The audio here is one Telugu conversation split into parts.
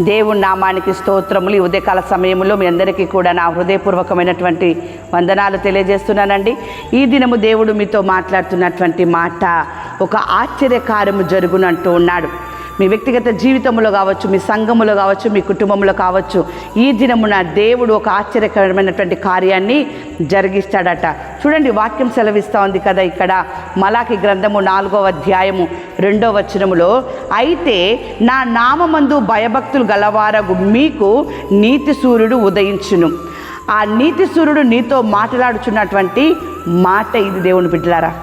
దేవుని నామానికి స్తోత్రములు. ఈ ఉదయకాల సమయంలో మీ అందరికీ కూడా నా హృదయపూర్వకమైనటువంటి వందనాలు తెలియజేస్తున్నానండి. ఈ దినము దేవుడు మీతో మాట్లాడుతున్నటువంటి మాట ఒక ఆశ్చర్యకార్యము జరుగునంటూ ఉన్నాడు. మీ వ్యక్తిగత జీవితంలో కావచ్చు మీ సంఘములో కావచ్చు మీ కుటుంబంలో కావచ్చు ఈ దినమున దేవుడు ఒక ఆశ్చర్యకరమైనటువంటి కార్యాన్ని జరిగిస్తాడట. చూడండి వాక్యం సెలవిస్తూ ఉంది కదా ఇక్కడ. మలాకి గ్రంథము నాలుగవ అధ్యాయము రెండో వచనములో అయితే నా నామమందు భయభక్తులు గలవారగు మీకు నీతి సూర్యుడు ఉదయించును. ఆ నీతి సూర్యుడు నీతో మాట్లాడుచున్నటువంటి మాట ఇది దేవుని బిడ్డలారా.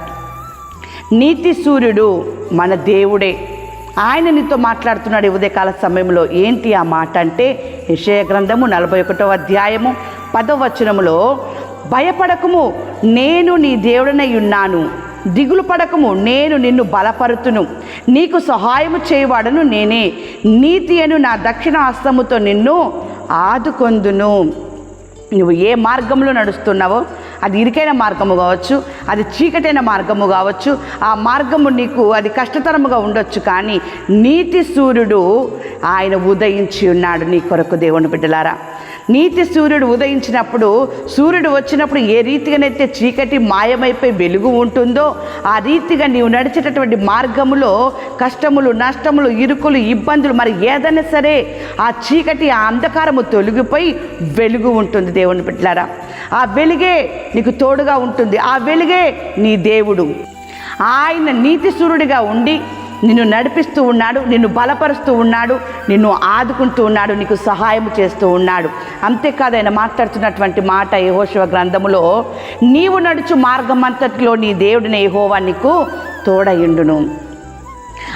నీతి సూర్యుడు మన దేవుడే. ఆయన నీతో మాట్లాడుతున్నాడు ఉదయకాల సమయంలో. ఏంటి ఆ మాట అంటే విషయ గ్రంథము నలభై ఒకటో అధ్యాయము పదవచనములో భయపడకము నేను నీ దేవుడనై ఉన్నాను. దిగులు పడకము నేను నిన్ను బలపరుతును. నీకు సహాయము చేయవాడను నేనే. నీతి అను నా దక్షిణ హస్తముతో నిన్ను ఆదుకొందును. నువ్వు ఏ మార్గంలో నడుస్తున్నావో అది ఇరుకైన మార్గము కావచ్చు అది చీకటైన మార్గము కావచ్చు ఆ మార్గము నీకు అది కష్టతరముగా ఉండొచ్చు కానీ నీతి సూర్యుడు ఆయన ఉదయించి ఉన్నాడు నీ కొరకు దేవుని బిడ్డలారా. నీతి సూర్యుడు ఉదయించినప్పుడు సూర్యుడు వచ్చినప్పుడు ఏ రీతిగానైతే చీకటి మాయమైపోయి వెలుగు ఉంటుందో ఆ రీతిగా నీవు నడిచేటటువంటి మార్గములో కష్టములు నష్టములు ఇరుకులు ఇబ్బందులు మరి ఏదైనా సరే ఆ చీకటి ఆ అంధకారము తొలగిపోయి వెలుగు ఉంటుంది దేవుని బిడ్డలారా. ఆ వెలుగే నీకు తోడుగా ఉంటుంది. ఆ వెలుగే నీ దేవుడు. ఆయన నీతి సూర్యుడిగా ఉండి నిన్ను నడిపిస్తూ ఉన్నాడు నిన్ను బలపరుస్తూ ఉన్నాడు నిన్ను ఆదుకుంటూ ఉన్నాడు నీకు సహాయం చేస్తూ ఉన్నాడు. అంతేకాదు ఆయన మాట్లాడుతున్నటువంటి మాట యహోశివ గ్రంథములో నీవు నడుచు మార్గం అంతట్లో నీ దేవుడిని యహోవా నీకు తోడయుండును.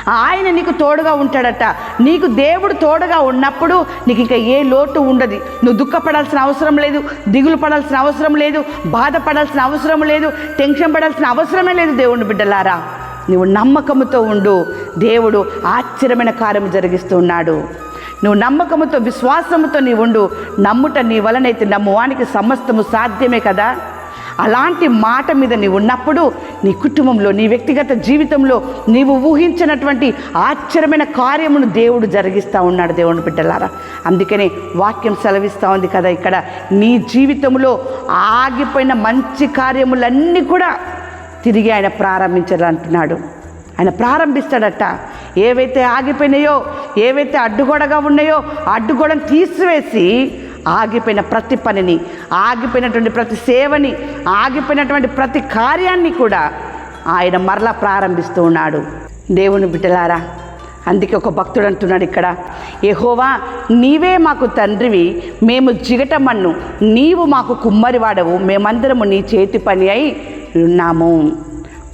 ఆయన నీకు తోడుగా ఉంటాడట. నీకు దేవుడు తోడుగా ఉన్నప్పుడు నీకు ఇంకా ఏ లోటు ఉండదు. నువ్వు దుఃఖపడాల్సిన అవసరం లేదు దిగులు పడాల్సిన అవసరం లేదు బాధపడాల్సిన అవసరం లేదు టెన్షన్ పడాల్సిన అవసరమే లేదు దేవుని బిడ్డలారా. నువ్వు నమ్మకముతో ఉండు. దేవుడు ఆశ్చర్యమైన కార్యం జరిగిస్తూ ఉన్నాడు నువ్వు నమ్మకముతో విశ్వాసముతో నీ ఉండు. నమ్ముట నీ వలనైతే నమ్మువానికి సమస్తము సాధ్యమే కదా? అలాంటి మాట మీద నీవు ఉన్నప్పుడు నీ కుటుంబంలో నీ వ్యక్తిగత జీవితంలో నీవు ఊహించినటువంటి ఆశ్చర్యమైన కార్యమును దేవుడు జరిగిస్తూ ఉన్నాడు దేవుని బిడ్డలారా. అందుకనే వాక్యం సెలవిస్తూ ఉంది కదా ఇక్కడ. నీ జీవితంలో ఆగిపోయిన మంచి కార్యములన్నీ కూడా తిరిగి ఆయన ప్రారంభించాలంటున్నాడు. ఆయన ప్రారంభిస్తాడట. ఏవైతే ఆగిపోయినాయో ఏవైతే అడ్డుగోడగా ఉన్నాయో అడ్డుగోడను తీసివేసి ఆగిపోయిన ప్రతి పనిని ఆగిపోయినటువంటి ప్రతి సేవని ఆగిపోయినటువంటి ప్రతి కార్యాన్ని కూడా ఆయన మరలా ప్రారంభిస్తూ ఉన్నాడు. దేవుని బిడ్డలారా అందుకే ఒక భక్తుడు అంటున్నాడు ఇక్కడ ఏహోవా నీవే మాకు తండ్రివి మేము జిగటమన్ను నీవు మాకు కుమ్మరివాడవు మేమందరము నీ చేతి పని అయి ఉన్నాము.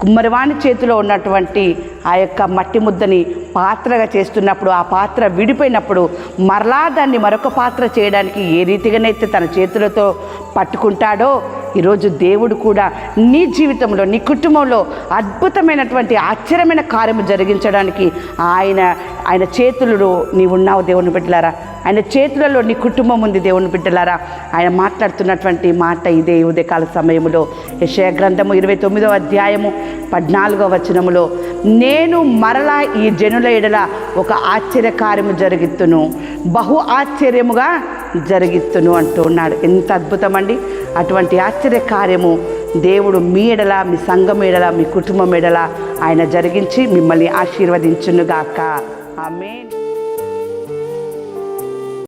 కుమ్మరివాణి చేతిలో ఉన్నటువంటి ఆ యొక్క మట్టి ముద్దని పాత్రగా చేస్తున్నప్పుడు ఆ పాత్ర విడిపోయినప్పుడు మరలా దాన్ని మరొక పాత్ర చేయడానికి ఏ రీతిగానైతే తన చేతులతో పట్టుకుంటాడో ఈరోజు దేవుడు కూడా నీ జీవితంలో నీ కుటుంబంలో అద్భుతమైనటువంటి ఆశ్చర్యమైన కార్యము జరిగించడానికి ఆయన ఆయన చేతులలో నీవు ఉన్నావు దేవుని బిడ్డలారా. ఆయన చేతులలో నీ కుటుంబం ఉంది దేవుని బిడ్డలారా. ఆయన మాట్లాడుతున్నటువంటి మాట ఇదే ఉదయకాల సమయంలో యశయ గ్రంథము ఇరవై తొమ్మిదవ అధ్యాయము పద్నాలుగో వచనములో నేను మరలా ఈ జనుల ఎడల ఒక ఆశ్చర్య కార్యము జరిగిత్తును. బహు ఆశ్చర్యముగా జరిగిత్తును అంటూ ఉన్నాడు. ఎంత అద్భుతం అండి. అటువంటి ఆశ్చర్య కార్యము దేవుడు మీ ఎడల మీ సంఘం ఎడల మీ కుటుంబం ఎడల ఆయన జరిగించి మిమ్మల్ని ఆశీర్వదించునుగాక. ఆమె